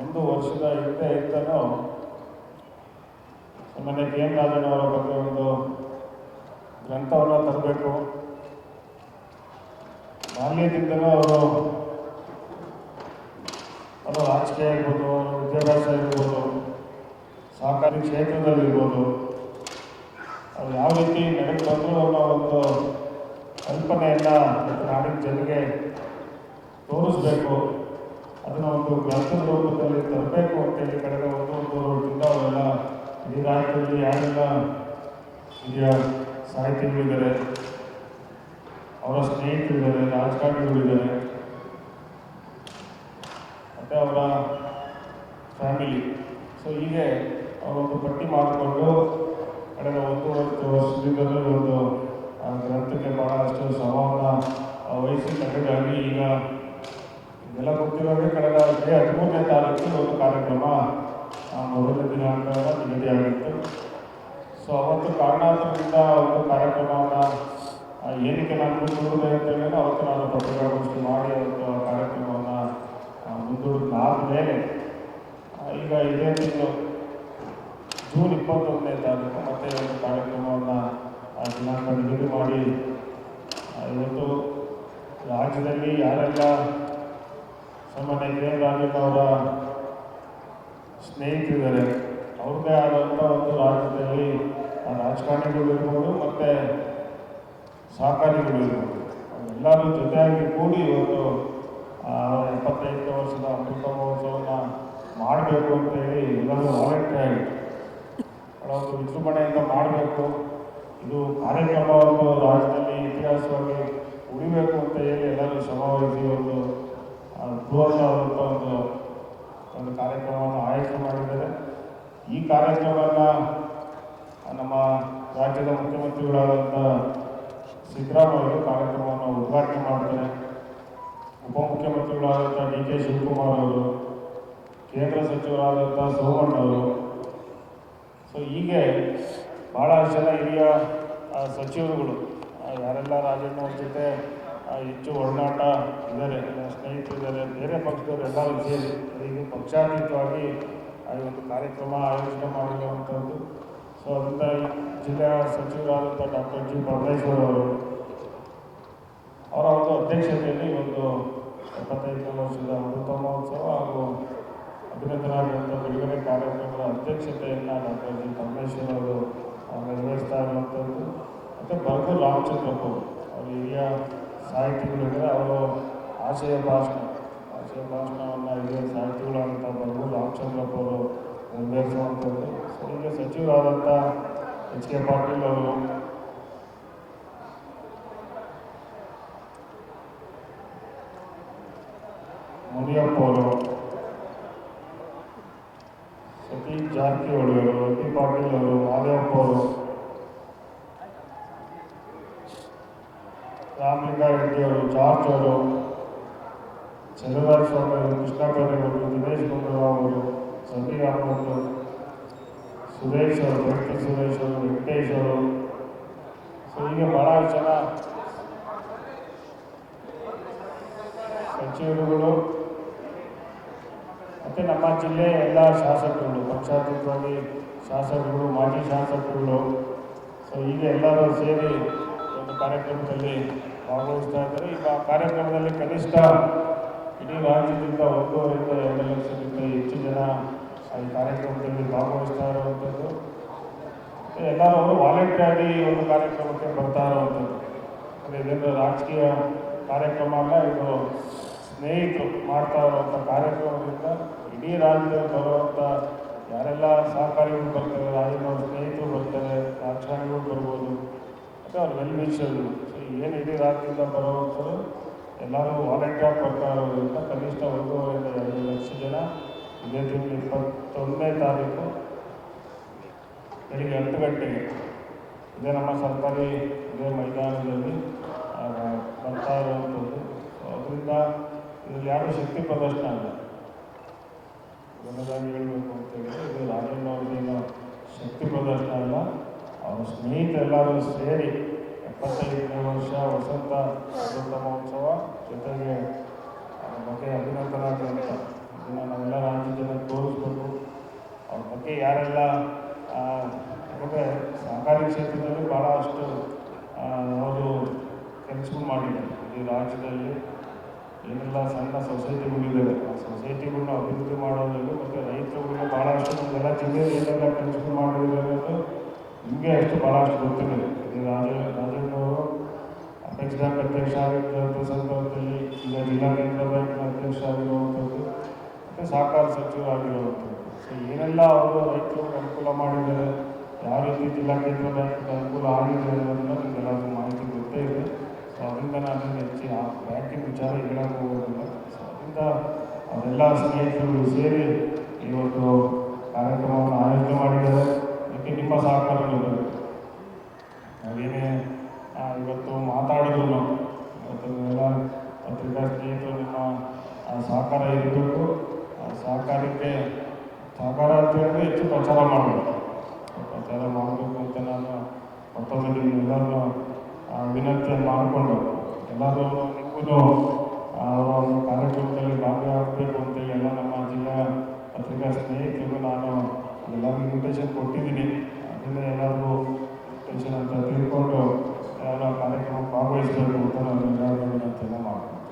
ಒಂದು ವರ್ಷದ ಹಿಂದೆ ಇದ್ದನೋ. ಮೊನ್ನೆ ಕೆ ಬಗ್ಗೆ ಒಂದು ಗ್ರಂಥವನ್ನು ತರಬೇಕು. ಬಾಲ್ಯದಿಂದಲೂ ಅವರು ಅದು ರಾಜಕೀಯ ಇರ್ಬೋದು ವಿದ್ಯಾಭ್ಯಾಸ ಇರ್ಬೋದು ಸಹಕಾರಿ ಕ್ಷೇತ್ರದಲ್ಲಿರ್ಬೋದು ಅದು ಯಾವ ರೀತಿ ನಡೆದು ಬಂದರು ಅನ್ನೋ ಒಂದು ಕಲ್ಪನೆಯನ್ನು ನಾಡಿನ ಜನರಿಗೆ ತೋರಿಸ್ಬೇಕು. ಅದನ್ನು ಒಂದು ಗ್ರಂಥದ ರೂಪದಲ್ಲಿ ತರಬೇಕು ಅಂತೇಳಿ ಕಳೆದ ಒಂದು ಒಂದೂವರೆ ವರ್ಷದಿಂದ ಅವರೆಲ್ಲ ಇಡೀ ರಾಜ್ಯದಲ್ಲಿ ಯಾರೆಲ್ಲ ಹಿರಿಯ ಸಾಹಿತಿಗಳಿದ್ದಾರೆ ಅವರ ಸ್ನೇಹಿತರಿದ್ದಾರೆ ರಾಜಕಾರಣಿಗಳಿದ್ದಾರೆ ಮತ್ತು ಅವರ ಫ್ಯಾಮಿಲಿ. ಸೊ ಹೀಗೆ ಅವರೊಂದು ಪಟ್ಟಿ ಮಾಡಿಕೊಂಡು ಒಂದು ಒಂದೂವರೆ ವರ್ಷದಿಂದಲೂ ಒಂದು ಗ್ರಂಥಕ್ಕೆ ಬಹಳಷ್ಟು ಶ್ರಮವನ್ನು ವಹಿಸಿ ಕಟ್ಟಡಾಗಿ ಈಗ ಇದೆಲ್ಲ ಗೊತ್ತಿರೋದೇ ಕಳೆದ ಹದಿಮೂರನೇ ತಾರೀಕು ಒಂದು ಕಾರ್ಯಕ್ರಮ ಆ, ಮೊದಲನೇ ದಿನಾಂಕ ನಿಗದಿಯಾಗಿತ್ತು ಸೊ ಅವತ್ತು ಕಾರಣಾಂತರದಿಂದ ಒಂದು ಕಾರ್ಯಕ್ರಮವನ್ನ ಏನಕ್ಕೆ ನಾನು ಮುಂದೂಡಿದೆ ಅಂತೇಳಿ ಅವತ್ತು ನಾನು ಪತ್ರಿಕಾಗೋಷ್ಠಿ ಮಾಡಿ ಅವತ್ತು ಕಾರ್ಯಕ್ರಮವನ್ನು ಮುಂದೂಡಿದಾದ್ಮೇಲೆ ಈಗ ಇದೇ ತಿಂಗಳು ಜೂನ್ ಇಪ್ಪತ್ತೊಂದನೇ ತಾರೀಕು ಮತ್ತೆ ಒಂದು ಕಾರ್ಯಕ್ರಮವನ್ನು ದಿನಾಂಕ ನಿಗದಿ ಮಾಡಿ ಇವತ್ತು ರಾಜ್ಯದಲ್ಲಿ ಯಾರೆಲ್ಲ ಸಾಮಾನ್ಯ ಕೆ ಎನ್ ರಾಜಣ್ಣವರ ಸ್ನೇಹಿತರಿದ್ದಾರೆ. ಅವ್ರದ್ದೇ ಆದಂಥ ಒಂದು ರಾಜ್ಯದಲ್ಲಿ ರಾಜಕಾರಣಿಗಳು ಇರ್ಬೋದು ಮತ್ತು ಸಹಕಾರಿಗಳು ಇರ್ಬೋದು. ಎಲ್ಲರೂ ಜೊತೆಯಾಗಿ ಕೂಡಿ ಇವತ್ತು ಆ, ಎಪ್ಪತ್ತೈದನೇ ವರ್ಷದ ಅಮೃತ ಮಹೋತ್ಸವನ ಮಾಡಬೇಕು ಅಂತ ಹೇಳಿ ಎಲ್ಲರೂ ವಾಲಂಟಿಯರ್ ಆಗಿ ಒಂದು ವಿಜೃಂಭಣೆಯಿಂದ ಮಾಡಬೇಕು. ಇದು ಕಾರ್ಯಕ್ರಮವನ್ನು ರಾಜ್ಯದಲ್ಲಿ ಇತಿಹಾಸವಾಗಿ ಉಳಿಬೇಕು ಅಂತ ಹೇಳಿ ಎಲ್ಲರೂ ಶ್ರಮವಹಿಸಿ ಒಂದು ಅವರಂತ ಒಂದು ಒಂದು ಕಾರ್ಯಕ್ರಮವನ್ನು ಆಯೋಜನೆ ಮಾಡಿದ್ದಾರೆ. ಈ ಕಾರ್ಯಕ್ರಮವನ್ನು ನಮ್ಮ ರಾಜ್ಯದ ಮುಖ್ಯಮಂತ್ರಿಗಳಾದಂಥ ಸಿದ್ದರಾಮಯ್ಯ ಕಾರ್ಯಕ್ರಮವನ್ನು ಉದ್ಘಾಟನೆ ಮಾಡ್ತಾರೆ ಉಪಮುಖ್ಯಮಂತ್ರಿಗಳಾದಂಥ ಡಿ ಕೆ ಶಿವಕುಮಾರ್ ಅವರು, ಕೇಂದ್ರ ಸಚಿವರಾದಂಥ ಸೋಮಣ್ಣ ಅವರು. ಸೊ ಹೀಗೆ ಭಾಳ ಜನ ಹಿರಿಯ ಸಚಿವರುಗಳು ಯಾರೆಲ್ಲ ರಾಜಣ್ಣ ಅವ್ರ ಜೊತೆ ಹೆಚ್ಚು ಒಡನಾಟ ಇದ್ದಾರೆ ಸ್ನೇಹಿತರಿದ್ದಾರೆ, ಬೇರೆ ಪಕ್ಷದವರು ಎಲ್ಲರೂ ಸೇರಿ ಈಗ ಪಕ್ಷಾತೀತವಾಗಿ ಆ ಒಂದು ಕಾರ್ಯಕ್ರಮ ಆಯೋಜನೆ ಮಾಡಿರುವಂಥದ್ದು. ಸೊ ಅದರಿಂದ ಜಿಲ್ಲಾ ಸಚಿವರಾದಂಥ ಡಾಕ್ಟರ್ ಜಿ. ಪರಮೇಶ್ವರ್ ಅವರು ಅವರ ಒಂದು ಅಧ್ಯಕ್ಷತೆಯಲ್ಲಿ ಒಂದು ಎಪ್ಪತ್ತೈದನೇ ವರ್ಷದ ಅಮೃತ ಮಹೋತ್ಸವ ಹಾಗೂ ಅಭಿನಂದನಾ ಗ್ರಂಥ ಬಿಡುಗಡೆ ಕಾರ್ಯಕ್ರಮದ ಅಧ್ಯಕ್ಷತೆಯನ್ನು ಡಾಕ್ಟರ್ ಜಿ. ಪರಮೇಶ್ವರ್ ಅವರು ನಿರ್ವಹಿಸ್ತಾ ಇರುವಂಥದ್ದು. ಮತ್ತು ಬರ್ಗು ರಾಮಚಂದ್ರಪ್ಪ ಅವರು ಹಿರಿಯ ಸಾಹಿತಿಗಳಿದ್ದಾರೆ ಅವರು ಆಶಯ ಭಾಷಣ ಆಶಯ ಭಾಷಣವನ್ನು ಹಿರಿಯ ಸಾಹಿತಿಗಳಾದಂಥ ಬರ್ಗು ರಾಮಚಂದ್ರಪ್ಪ ಅವರು ನಿರ್ವಹಿಸುವಂಥದ್ದು ಸೊ ಈಗ ಸಚಿವರಾದಂಥ ಎಚ್ ಕೆ ಪಾಟೀಲ್ ಅವರು ಮುನಿಯಪ್ಪ ಅವರು ಸತೀಶ್ ಜಾರಕಿಹೊಳಿ ಅವರು ವಿ ಪಾಟೀಲ್ ಅವರು ಮಾದೇವಪ್ಪ ಅವರು ರಾಮಲಿಂಗಾರೆಡ್ಡಿ ಅವರು ಜಾರ್ಜ್ ಅವರು ಚಂದ್ರರಾಜ ಸ್ವಾಮಿ ಅವರು ಕೃಷ್ಣ ಬೈರೇಗೌಡರು ದಿನೇಶ್ ಗುಂಡೂರಾವ್ ಅವರು ಸಮೀರ್ ಅವರು ಸುರೇಶ್ ಅವರು ವ್ಯಕ್ತಿ ಸುರೇಶ್ ಅವರು, ವೆಂಕಟೇಶ್ ಅವರು. ಸೊ ಹೀಗೆ ಭಾಳ ಜನ ಸಚಿವರುಗಳು ಮತ್ತು ನಮ್ಮ ಜಿಲ್ಲೆಯ ಎಲ್ಲ ಶಾಸಕರುಗಳು, ಪಕ್ಷಾತೀತವಾಗಿ ಶಾಸಕರು ಮಾಜಿ ಶಾಸಕರುಗಳು. ಸೊ ಹೀಗೆ ಎಲ್ಲರೂ ಸೇರಿ ಒಂದು ಕಾರ್ಯಕ್ರಮದಲ್ಲಿ ಭಾಗವಹಿಸ್ತಾ ಇದ್ದಾರೆ ಈಗ ಕಾರ್ಯಕ್ರಮದಲ್ಲಿ ಕನಿಷ್ಠ ಇಡೀ ರಾಜ್ಯದಿಂದ ಒಂದೂವರೆಯಿಂದ ಎರಡು ಲಕ್ಷಕ್ಕಿಂತ ಹೆಚ್ಚು ಜನ ಈ ಕಾರ್ಯಕ್ರಮದಲ್ಲಿ ಭಾಗವಹಿಸ್ತಾ ಇರುವಂಥದ್ದು. ಎಲ್ಲರೂ ಅವರು ವಾಲಂಟಿಯರ್ ಒಂದು ಕಾರ್ಯಕ್ರಮಕ್ಕೆ ಬರ್ತಾ ಇರುವಂಥದ್ದು. ಅಂದರೆ ರಾಜಕೀಯ ಕಾರ್ಯಕ್ರಮ ಅಲ್ಲ, ಇದು ಸ್ನೇಹಿತರು ಮಾಡ್ತಾ ಇರುವಂಥ ಕಾರ್ಯಕ್ರಮದಿಂದ ಇಡೀ ರಾಜ್ಯದಲ್ಲಿ ಬರುವಂಥ ಯಾರೆಲ್ಲ ಸಹಕಾರಿಗಳು ಬರ್ತಾರೆ ರಾಜ್ಯದ ಸ್ನೇಹಿತರು ಬರ್ತಾರೆ, ರಾಜಕಾರಣಿಗಳು ಬರ್ಬೋದು, ಮತ್ತು ಅವ್ರ ವೆಲ್ ಏನು ಇಡೀ ರಾಜ್ಯದಿಂದ ಬರುವಂಥದ್ದು ಎಲ್ಲರೂ ವಾಲಂಟಿಯರ್ ಬರ್ತಾ ಇರೋದ್ರಿಂದ ಕನಿಷ್ಠ ಒಂದೂವರೆಯಿಂದ ಎರಡು ಲಕ್ಷ ಜನ ಇದೇ ತಿಂಗಳು ಇಪ್ಪತ್ತೊಂದನೇ ತಾರೀಕು ಬೆಳಿಗ್ಗೆ ಹತ್ತು ಗಂಟೆಗೆ ಇದೇ ನಮ್ಮ ಸರ್ಕಾರಿ ಇದೇ ಮೈದಾನದಲ್ಲಿ ಬರ್ತಾ ಇರುವಂಥದ್ದು. ಅದರಿಂದ ಇದರಲ್ಲಿ ಯಾರು ಶಕ್ತಿ ಪ್ರದರ್ಶನ ಅಲ್ಲ. ಕೊನೆಯದಾಗಿ ಹೇಳಬೇಕು ಅಂತ ಹೇಳಿದ್ರೆ ಇದು ರಾಜೇಂದ್ರ ಶಕ್ತಿ ಪ್ರದರ್ಶನ ಅಲ್ಲ. ಅವ್ರ ಸ್ನೇಹಿತರೆಲ್ಲರೂ ಸೇರಿ ಇಪ್ಪತ್ತೈದನೇ ವರ್ಷ ವಸಂತ ಮಹೋತ್ಸವ ಜೊತೆಗೆ ಅವ್ರ ಬಗ್ಗೆ ಅಭಿನಂದನಾ ಗ್ರಂಥ ಇದನ್ನು ನಾವೆಲ್ಲ ರಾಜ್ಯ ಜನಕ್ಕೆ ತೋರಿಸ್ಬೋದು ಅವ್ರ ಬಗ್ಗೆ ಯಾರೆಲ್ಲ ಯಾಕಂದರೆ ಸಹಕಾರಿ ಕ್ಷೇತ್ರದಲ್ಲಿ ಭಾಳಷ್ಟು ಅವರು ಕೆಲಸಗಳು ಮಾಡಿದ್ದಾರೆ ಈ ರಾಜ್ಯದಲ್ಲಿ ಏನೆಲ್ಲ ಸಣ್ಣ ಸೊಸೈಟಿಗಳಿದ್ದಾವೆ ಆ ಸೊಸೈಟಿಗಳನ್ನ ಅಭಿವೃದ್ಧಿ ಮಾಡೋದ್ರಲ್ಲಿ ಮತ್ತು ರೈತರುಗಳಿಗೆ ಭಾಳಷ್ಟು ಎಲ್ಲ ಜಿಲ್ಲೆಯಲ್ಲಿ ಏನೆಲ್ಲ ಕೆಲಸಗಳು ಮಾಡೋದಿದ್ದಾರೆ ಅದು ನಿಮಗೆ ಅಷ್ಟು ಭಾಳಷ್ಟು ಗೊತ್ತಿದೆ ರಾಜಣ್ಣವರು ಬ್ಯಾಂಕ್ ಅಧ್ಯಕ್ಷ ಆಗಿದ್ದಂಥ ಸಂದರ್ಭದಲ್ಲಿ ಈಗ ಜಿಲ್ಲಾ ಕೇಂದ್ರ ಬ್ಯಾಂಕ್ನ ಅಧ್ಯಕ್ಷ ಆಗಿರುವಂಥದ್ದು ಮತ್ತು ಸಹಕಾರ ಸಚಿವರಾಗಿರುವಂಥದ್ದು ಸೊ ಏನೆಲ್ಲ ಅವರು ರೈತರಿಗೆ ಅನುಕೂಲ ಮಾಡಿದ್ದಾರೆ ಯಾವ ರೀತಿ ಜಿಲ್ಲಾ ಕೇಂದ್ರ ಬ್ಯಾಂಕ್ಗೆ ಅನುಕೂಲ ಆಗಿದೆ ಅನ್ನೋದನ್ನ ನಿಮಗೆಲ್ಲರಿಗೂ ಮಾಹಿತಿ ಗೊತ್ತೇ ಇದೆ ಸೊ ಅದರಿಂದ ನಾನು ಹೆಚ್ಚಿನ ಬ್ಯಾಂಕಿನ ವಿಚಾರ ಹೇಳಕ್ಕೆ ಹೋಗೋದಿಲ್ಲ ಸೊ ಅದರಿಂದ ಅವರೆಲ್ಲ ಸ್ನೇಹಿತರು ಸೇರಿ ಇವತ್ತು ಕಾರ್ಯಕ್ರಮವನ್ನು ಆಯೋಜನೆ ಮಾಡಿದ್ದಾರೆ ಅದಕ್ಕೆ ನಿಮ್ಮ ಸಹಕಾರಗಳು ನಾವೇನೇ ಇವತ್ತು ಮಾತಾಡಿದ್ರು ಇವತ್ತು ಎಲ್ಲ ಪತ್ರಿಕಾ ಸ್ನೇಹಿತರು ನಿಮ್ಮ ಸಹಕಾರ ಇರಬೇಕು. ಆ, ಸಹಕಾರಕ್ಕೆ, ಸಹಕಾರ ಅಂತ ಹೇಳಿದ್ರೆ ಹೆಚ್ಚು ಪ್ರಚಾರ ಮಾಡಬೇಕು. ಪ್ರಚಾರ ಮಾಡಬೇಕು ಅಂತ ನಾನು ಮತ್ತೊಮ್ಮೆ ನಿಮ್ಮೆಲ್ಲರನ್ನು ವಿನಂತಿಯನ್ನು ಮಾಡಿಕೊಂಡು. ಎಲ್ಲರೂ ನಿಮಗೂ ಒಂದು ಕಾರ್ಯಕ್ರಮದಲ್ಲಿ ಭಾಗಿಯಾಗಬೇಕು ಅಂತೇಳಿ ಎಲ್ಲ ನಮ್ಮ ಜಿಲ್ಲಾ ಪತ್ರಿಕಾ ಸ್ನೇಹಿತರಿಗೂ ನಾನು ಎಲ್ಲರಿಗೂ ಇನ್ವಿಟೇಷನ್ ಕೊಟ್ಟಿದ್ದೀನಿ. ಅದನ್ನೇ ಎಲ್ಲರಿಗೂ ಟೆನ್ಷನ್ ಅಂತ ತಿಳ್ಕೊಂಡು ಯಾರೋ ಕಾರ್ಯಕ್ರಮ ಭಾಗವಹಿಸಬೇಕು ಅಂತ ನಾವು ವಿನಂತಿಯನ್ನು ಮಾಡ್ತೀವಿ.